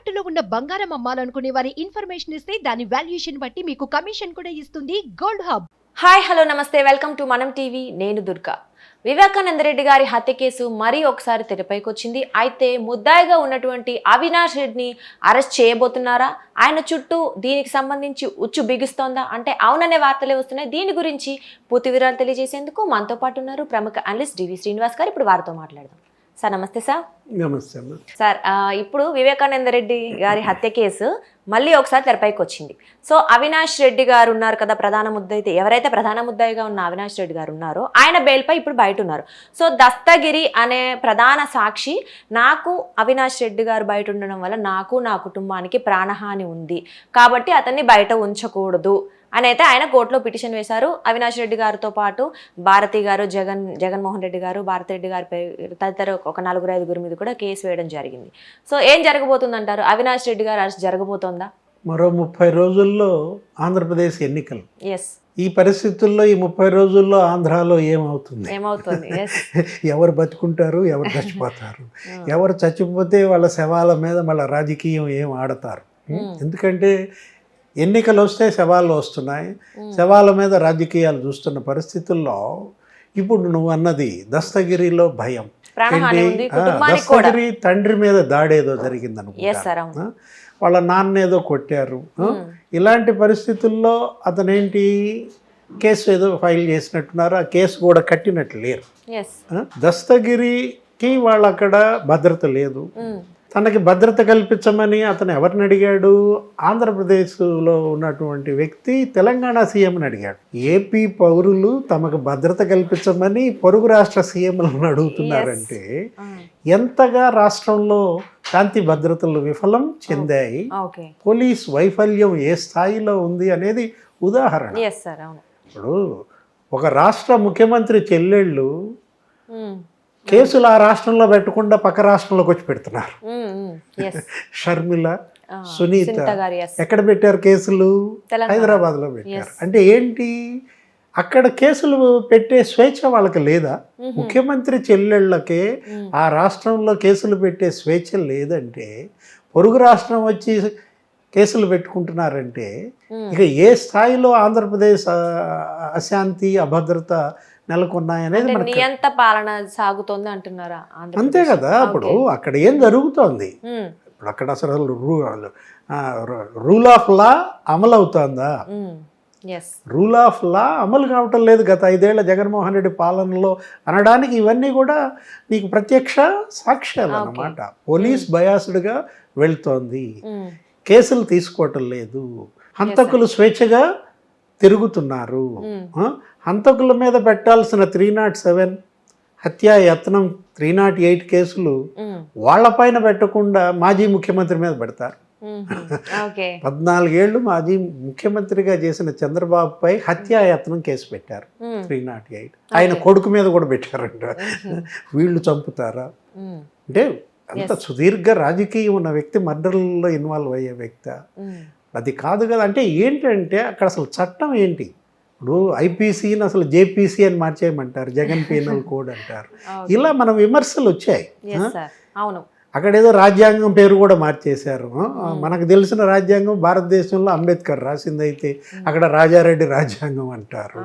తాకట్టులో ఉన్న బంగారం అమ్మాలనుకునే వారి ఇన్ఫర్మేషన్ ఇస్తే దాని వాల్యుయేషన్ బట్టి మీకు కమిషన్ కూడా ఇస్తుంది గోల్డ్ హబ్. హాయ్ హలో నమస్తే. Welcome to Manam TV. నేను దుర్గా. వివేకానంద రెడ్డి గారి హత్య కేసు మరీ ఒకసారి తెరపైకి వచ్చింది. అయితే ముద్దాయిగా ఉన్నటువంటి అవినాష్ రెడ్డిని అరెస్ట్ చేయబోతున్నారా? ఆయన చుట్టూ దీనికి సంబంధించి ఉచ్చు బిగుస్తోందా? అంటే అవుననే వార్తలే వస్తున్నాయి. దీని గురించి పూర్తి వివరాలు తెలియజేసేందుకు మనతో పాటు ఉన్నారు ప్రముఖ అనలిస్ట్ డివి శ్రీనివాస్ గారు. ఇప్పుడు వారితో మాట్లాడదాం. సార్ నమస్తే సార్. నమస్తే అమ్మ. సార్ ఇప్పుడు వివేకానంద రెడ్డి గారి హత్య కేసు మళ్ళీ ఒకసారి తెరపైకి వచ్చింది. సో అవినాష్ రెడ్డి గారు ఉన్నారు కదా ప్రధాన ముద్దాయితే ఎవరైతే ప్రధాన ముద్దాయిగా ఉన్న అవినాష్ రెడ్డి గారు ఉన్నారో ఆయన బెయిల్పై ఇప్పుడు బయట ఉన్నారు. సో దస్తగిరి అనే ప్రధాన సాక్షి నాకు అవినాష్ రెడ్డి గారు బయట ఉండడం వల్ల నాకు నా కుటుంబానికి ప్రాణహాని ఉంది. కాబట్టి అతన్ని బయట ఉంచకూడదు. అని అయితే ఆయన కోర్టులో పిటిషన్ వేశారు. అవినాష్ రెడ్డి గారితో పాటు భారతి గారు జగన్ జగన్మోహన్ రెడ్డి గారు భారతి రెడ్డి గారిపై తదితర ఒక నలుగురు ఐదుగురు మీద కూడా కేసు వేయడం జరిగింది. సో ఏం జరగబోతుంది అంటారు అవినాష్ రెడ్డి గారు అరెస్ట్ జరగబోతోందా? మరో ముప్పై రోజుల్లో ఆంధ్రప్రదేశ్ ఎన్నికలు. ఎస్ ఈ పరిస్థితుల్లో ఈ ముప్పై రోజుల్లో ఆంధ్రాలో ఏమవుతుంది? ఏమవుతుంది? ఎవరు బతుకుంటారు? ఎవరు చచ్చిపోతారు? ఎవరు చచ్చిపోతే వాళ్ళ శవాల మీద మళ్ళీ రాజకీయం ఏం ఆడతారు? ఎందుకంటే ఎన్నికలు వస్తే శవాలు వస్తున్నాయి. శవాల మీద రాజకీయాలు చూస్తున్న పరిస్థితుల్లో ఇప్పుడు నువ్వు అన్నది దస్తగిరిలో భయం. దస్తగిరి తండ్రి మీద దాడేదో జరిగింది అవును. వాళ్ళ నాన్న ఏదో కొట్టారు? ఇలాంటి పరిస్థితుల్లో అతనేంటి? కేసు ఏదో ఫైల్ చేసినట్టున్నారు. ఆ కేసు కూడా కట్టినట్టు లేరు? దస్తగిరికి వాళ్ళు అక్కడ భద్రత లేదు. తనకి భద్రత కల్పించమని అతను ఎవరిని అడిగాడు? ఆంధ్రప్రదేశ్లో ఉన్నటువంటి వ్యక్తి తెలంగాణ సీఎంని అడిగాడు. ఏపీ పౌరులు తమకు భద్రత కల్పించమని పొరుగు రాష్ట్ర సీఎంలను అడుగుతున్నారంటే ఎంతగా రాష్ట్రంలో శాంతి భద్రతలు విఫలం చెందాయి? పోలీస్ వైఫల్యం ఏ స్థాయిలో ఉంది అనేది ఉదాహరణ. ఇప్పుడు ఒక రాష్ట్ర ముఖ్యమంత్రి చెల్లెళ్ళు. కేసులు ఆ రాష్ట్రంలో పెట్టకుండా పక్క రాష్ట్రంలోకి వచ్చి పెడుతున్నారు. షర్మిల సునీత ఎక్కడ పెట్టారు కేసులు? తెలంగాణ. హైదరాబాద్లో పెట్టారు అంటే ఏంటి? అక్కడ కేసులు పెట్టే స్వేచ్ఛ వాళ్ళకి లేదా? ముఖ్యమంత్రి చెల్లెళ్ళకే ఆ రాష్ట్రంలో కేసులు పెట్టే స్వేచ్ఛ లేదంటే పొరుగు రాష్ట్రం వచ్చి కేసులు పెట్టుకుంటున్నారంటే ఇక ఏ స్థాయిలో ఆంధ్రప్రదేశ్ అశాంతి అభద్రత నెలకొన్నాయనేది అంటే మనకి నియంత పాలన సాగుతోంది అంటున్నారా? అంతే కదా ఇప్పుడు అక్కడ ఏం జరుగుతోంది? ఇప్పుడు అక్కడ అసలు రూల్ ఆఫ్ లా అమలు అవుతుందా రూల్ ఆఫ్ లా అమలు కావటం లేదు గత ఐదేళ్ళ జగన్మోహన్ రెడ్డి పాలనలో అనడానికి ఇవన్నీ కూడా నీకు ప్రత్యక్ష సాక్ష్యాలు అన్నమాట. పోలీస్ బయాస్డ్గా వెళ్తోంది. కేసులు తీసుకోవటం లేదు. హంతకులు స్వేచ్ఛగా తిరుగుతున్నారు? హంతకుల మీద పెట్టాల్సిన త్రీ నాట్ సెవెన్ హత్యా యత్నం త్రీ నాట్ ఎయిట్ కేసులు ఉమ్. వాళ్ళపైన పెట్టకుండా మాజీ ముఖ్యమంత్రి మీద పెడతారు. పద్నాలుగేళ్ళు మాజీ ముఖ్యమంత్రిగా చేసిన చంద్రబాబుపై హత్యాయత్నం కేసు పెట్టారు. Three nought eight. ఆయన కొడుకు మీద కూడా పెట్టారంట. వీళ్ళు చంపుతారా. అంటే అంత సుదీర్ఘ రాజకీయం ఉన్న వ్యక్తి మర్డర్లలో ఇన్వాల్వ్ అయ్యే వ్యక్తి. అది కాదు కదా అంటే ఏంటంటే అక్కడ అసలు చట్టం ఏంటి? ఇప్పుడు ఐపీసీని అసలు జేపీసీ అని మార్చేయమంటారు జగన్ పీనల్ కోడ్ అంటారు. ఇలా మన విమర్శలు వచ్చాయి అవును. అక్కడ ఏదో రాజ్యాంగం పేరు కూడా మార్చేశారు ఆ, మనకు తెలిసిన రాజ్యాంగం భారతదేశంలో అంబేద్కర్ రాసింది అయితే అక్కడ రాజారెడ్డి రాజ్యాంగం అంటారు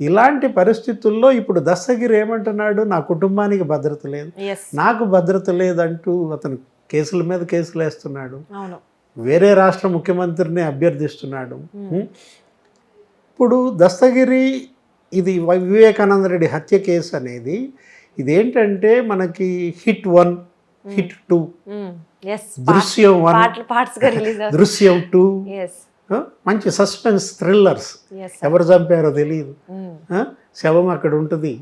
ఇలాంటి పరిస్థితుల్లో ఇప్పుడు దస్తగిరి ఏమంటున్నాడు? నా కుటుంబానికి భద్రత లేదు. నాకు భద్రత లేదంటూ అతను కేసుల మీద కేసులు వేస్తున్నాడు వేరే రాష్ట్ర ముఖ్యమంత్రిని అభ్యర్థిస్తున్నాడు. ఉం? ఇప్పుడు దస్తగిరి ఇది వివేకానంద రెడ్డి హత్య కేసు అనేది ఇదేంటంటే మనకి hit one hit two. Drishyam one. Drishyam two. మంచి సస్పెన్స్ థ్రిల్లర్స్. ఎవరు చంపారో తెలియదు శవం అక్కడ ఉంటుంది?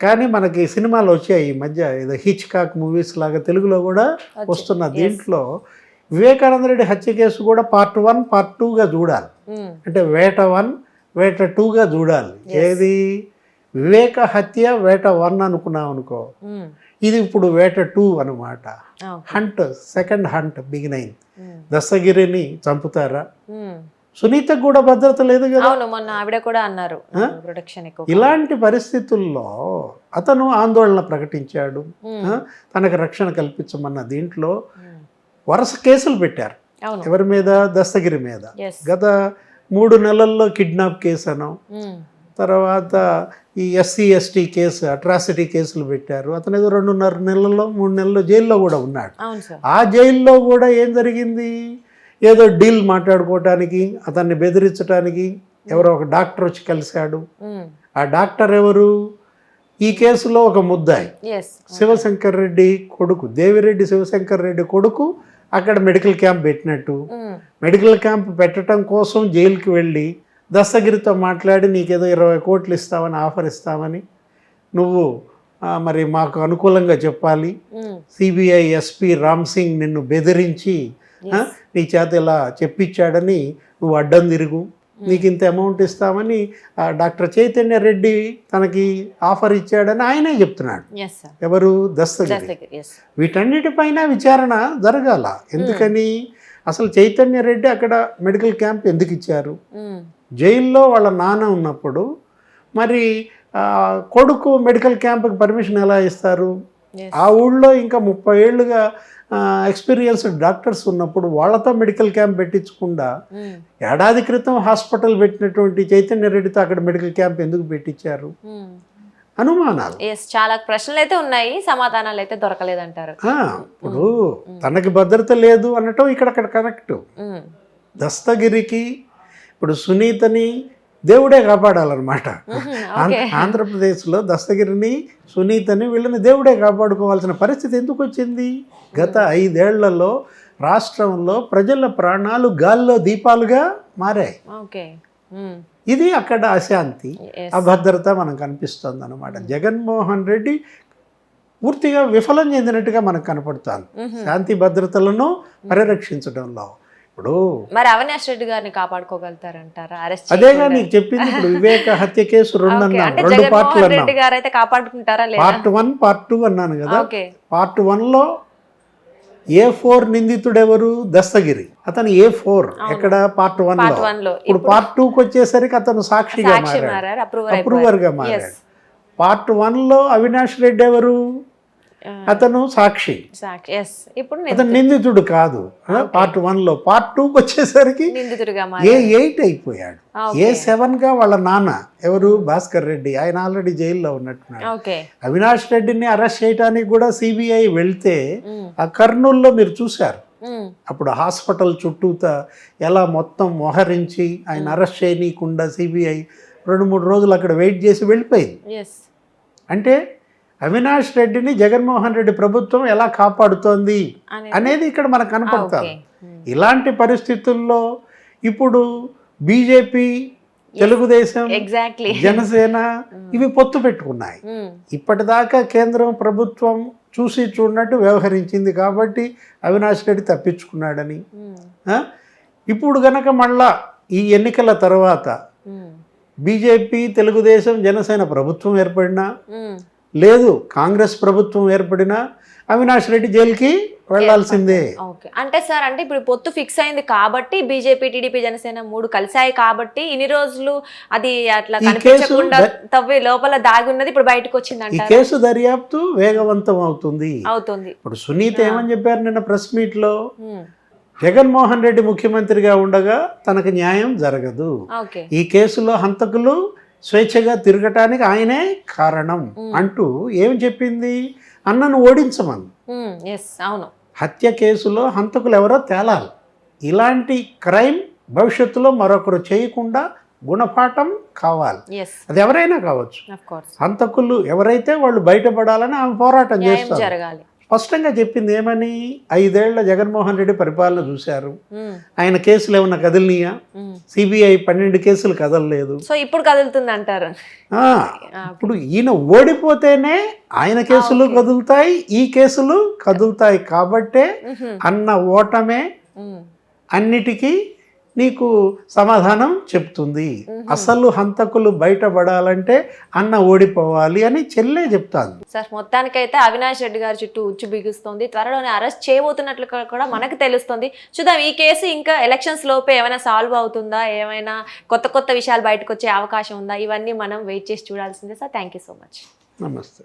కానీ మనకి సినిమాలు వచ్చాయి ఈ మధ్య. ఏదో హిచ్ కాక్ మూవీస్ లాగా తెలుగులో కూడా వస్తున్న దీంట్లో వివేకానంద రెడ్డి హత్య కేసు కూడా పార్ట్ వన్ పార్ట్ టూగా చూడాలి. అంటే వేట వన్ వేట టూగా చూడాలి. ఏది? వివేక హత్య వేట వన్ అనుకున్నాం అనుకో. ఇది ఇప్పుడు వేట టూ అనమాట హంట్ సెకండ్ హంట్ బిగిన్ అయింది దస్తగిరిని చంపుతారా? సునీతకు కూడా భద్రత లేదు కదా. మొన్న ఆవిడ కూడా అన్నారు. ప్రొటెక్షన్ ఇలాంటి పరిస్థితుల్లో అతను ఆందోళన ప్రకటించాడు. తనకు రక్షణ కల్పించమన్న దీంట్లో వరుస కేసులు పెట్టారు. ఎవరి మీద? దస్తగిరి మీద. గత మూడు నెలల్లో కిడ్నాప్ కేసు అనం తర్వాత ఈ ఎస్సీ ఎస్టీ కేసు అట్రాసిటీ కేసులు పెట్టారు. అతను ఏదో రెండున్నర నెలల్లో మూడు నెలల్లో జైల్లో కూడా ఉన్నాడు. ఆ జైల్లో కూడా ఏం జరిగింది? ఏదో డీల్ మాట్లాడుకోవటానికి అతన్ని బెదిరించడానికి ఎవరో ఒక డాక్టర్ వచ్చి కలిశాడు. ఆ డాక్టర్ ఎవరు? ఈ కేసులో ఒక ముద్దాయి. శివశంకర్ రెడ్డి కొడుకు. దేవిరెడ్డి శివశంకర్ రెడ్డి కొడుకు అక్కడ మెడికల్ క్యాంప్ పెట్టినట్టు. మెడికల్ క్యాంప్ పెట్టడం కోసం జైలుకి వెళ్ళి దస్తగిరితో మాట్లాడి నీకేదో ఇరవై కోట్లు ఇస్తామని ఆఫర్ ఇస్తామని నువ్వు మరి మాకు అనుకూలంగా చెప్పాలి. సిబిఐ ఎస్పి రామ్ సింగ్ నిన్ను బెదిరించి నీ చేత ఇలా చెప్పించాడని నువ్వు అడ్డం తిరుగు. నీకు ఇంత అమౌంట్ ఇస్తామని డాక్టర్ చైతన్య రెడ్డి తనకి ఆఫర్ ఇచ్చాడని ఆయనే చెప్తున్నాడు. ఎవరు? దస్తగిరి. వీటన్నిటిపైన విచారణ జరగాల. ఎందుకని? అసలు చైతన్య రెడ్డి అక్కడ మెడికల్ క్యాంప్ ఎందుకు ఇచ్చారు? జైల్లో వాళ్ళ నాన్న ఉన్నప్పుడు మరి కొడుకు మెడికల్ క్యాంప్కి పర్మిషన్ ఎలా ఇస్తారు? ఆ ఊళ్ళో ఇంకా ముప్పై ఏళ్ళుగా ఎక్స్పీరియన్స్డ్ డాక్టర్స్ ఉన్నప్పుడు వాళ్ళతో మెడికల్ క్యాంప్ పెట్టించకుండా ఏడాది క్రితం హాస్పిటల్ పెట్టినటువంటి చైతన్య రెడ్డితో అక్కడ మెడికల్ క్యాంప్ ఎందుకు పెట్టించారు? అనుమానాలు. ఎస్ చాలా ప్రశ్నలు అయితే ఉన్నాయి సమాధానాలు అయితే దొరకలేదంటారు. ఇప్పుడు తనకి భద్రత లేదు అనటం ఇక్కడ అక్కడ కరెక్ట్. దస్తగిరికి ఇప్పుడు సునీతని దేవుడే కాపాడాలన్నమాట. ఆంధ్రప్రదేశ్లో దస్తగిరిని సునీతని వీళ్ళని దేవుడే కాపాడుకోవాల్సిన పరిస్థితి ఎందుకు వచ్చింది? గత ఐదేళ్ళలో రాష్ట్రంలో ప్రజల ప్రాణాలు గాల్లో దీపాలుగా మారాయి. ఇది అక్కడ అశాంతి. అభద్రత మనకు కనిపిస్తుంది అనమాట జగన్మోహన్ రెడ్డి పూర్తిగా విఫలం చెందినట్టుగా మనకు కనపడుతుంది. శాంతి భద్రతలను పరిరక్షించడంలో. ఇప్పుడు మరి అవినాష్ రెడ్డి గారిని కాపాడుకోగలుగుతారంటారా? అరెస్ట్ అదేగా నీకు చెప్పింది ఇప్పుడు వివేక హత్య కేసు రెండు అన్నాను. రెండు పార్ట్లు రెడ్డి గారు అయితే కాపాడుకుంటారా పార్ట్ వన్ పార్ట్ టూ అన్నాను కదా. పార్ట్ వన్లో ఏ ఫోర్ నిందితుడు ఎవరు దస్తగిరి. అతను ఏ ఫోర్? ఎక్కడ? పార్ట్ వన్లో. వన్లో. ఇప్పుడు పార్ట్ టూకి వచ్చేసరికి అతను సాక్షిగా సాక్షి మారాడు. అప్రూవర్గా మారాడు. పార్ట్ వన్లో అవినాష్ రెడ్డి ఎవరు? అతను సాక్షి. ఇప్పుడు అతను నిందితుడు. కాదు. పార్ట్ వన్లో పార్ట్ టూకి వచ్చేసరికి ఏ ఎయిట్ అయిపోయాడు. ఆ, ఏ సెవెన్గా వాళ్ళ నాన్న ఎవరు? భాస్కర్ రెడ్డి. ఆయన ఆల్రెడీ జైల్లో ఉన్నట్టున్నాడు. అవినాష్ రెడ్డిని అరెస్ట్ చేయడానికి కూడా సిబిఐ వెళ్తే మ్మ్. ఆ కర్నూల్లో మీరు చూశారు. మ్మ్. అప్పుడు హాస్పిటల్ చుట్టూత ఎలా మొత్తం మోహరించి ఆయన అరెస్ట్ చేయనీయకుండా సిబిఐ రెండు మూడు రోజులు అక్కడ వెయిట్ చేసి వెళ్ళిపోయింది. అంటే అవినాష్ రెడ్డిని జగన్మోహన్ రెడ్డి ప్రభుత్వం ఎలా కాపాడుతోంది అనేది ఇక్కడ మనకు కనపడుతుంది. ఇలాంటి పరిస్థితుల్లో ఇప్పుడు బీజేపీ తెలుగుదేశం ఎగ్జాక్ట్లీ జనసేన ఇవి పొత్తు పెట్టుకున్నాయి. ఇప్పటిదాకా కేంద్రం ప్రభుత్వం చూసి చూడనట్టు వ్యవహరించింది కాబట్టి అవినాష్ రెడ్డి తప్పించుకున్నాడని? ఇప్పుడు గనక మళ్ళా ఈ ఎన్నికల తర్వాత. బీజేపీ తెలుగుదేశం జనసేన ప్రభుత్వం ఏర్పడినా. లేదు కాంగ్రెస్ ప్రభుత్వం ఏర్పడినా అవినాష్ రెడ్డి జైలుకి వెళ్ళాల్సిందే ఓకే. అంటే సార్ అంటే ఇప్పుడు పొత్తు ఫిక్స్ అయింది కాబట్టి బీజేపీ టీడీపీ జనసేన మూడు కలిసాయి కాబట్టి ఇన్ని రోజులు అది అట్లా కనిపించకుండా తవ్వి లోపల దాగి ఉన్నది ఇప్పుడు బయటకు వచ్చింది ఈ కేసు దర్యాప్తు వేగవంతం అవుతుంది. అవుతుంది. ఇప్పుడు సునీత ఏమని చెప్పారు నిన్న ప్రెస్ మీట్లో. జగన్మోహన్ రెడ్డి ముఖ్యమంత్రిగా ఉండగా తనకు న్యాయం జరగదు. ఈ కేసులో హంతకులు స్వేచ్ఛగా తిరగటానికి ఆయనే కారణం. అంటూ ఏం చెప్పింది? అన్నను ఓడించమని. ఎస్ అవును. హత్య కేసులో హంతకులు ఎవరో తేలాలి. ఇలాంటి క్రైమ్ భవిష్యత్తులో మరొకరు చేయకుండా గుణపాఠం కావాలి. అది ఎవరైనా కావచ్చు. హంతకులు ఎవరైతే వాళ్ళు బయటపడాలని ఆమె పోరాటం చేస్తారు. స్పష్టంగా చెప్పింది ఏమని ఐదేళ్ళ జగన్మోహన్ రెడ్డి పరిపాలన చూశారు. ఆయన కేసులు ఏమన్నా కదిలినాయా. సిబిఐ పన్నెండు కేసులు కదలలేదు సో ఇప్పుడు కదులుతుంది అంటారు ఇప్పుడు ఈయన ఓడిపోతేనే ఆయన కేసులు కదులుతాయి ఈ కేసులు కదులుతాయి కాబట్టే. అన్న ఓటమే. అన్నిటికీ నీకు సమాధానం చెప్తుంది. అసలు హంతకులు బయటపడాలంటే అన్న ఓడిపోవాలి అని చెల్లే చెప్తాను సార్ మొత్తానికైతే అవినాష్ రెడ్డి గారి చుట్టూ ఉచ్చు బిగుస్తుంది. త్వరలోనే అరెస్ట్ చేయబోతున్నట్లు కూడా మనకు తెలుస్తుంది. చూద్దాం ఈ కేసు ఇంకా ఎలక్షన్స్ లోపే ఏమైనా సాల్వ్ అవుతుందా? ఏమైనా కొత్త కొత్త విషయాలు బయటకు వచ్చే అవకాశం ఉందా? ఇవన్నీ మనం వెయిట్ చేసి చూడాల్సిందే sir. Thank you so much నమస్తే.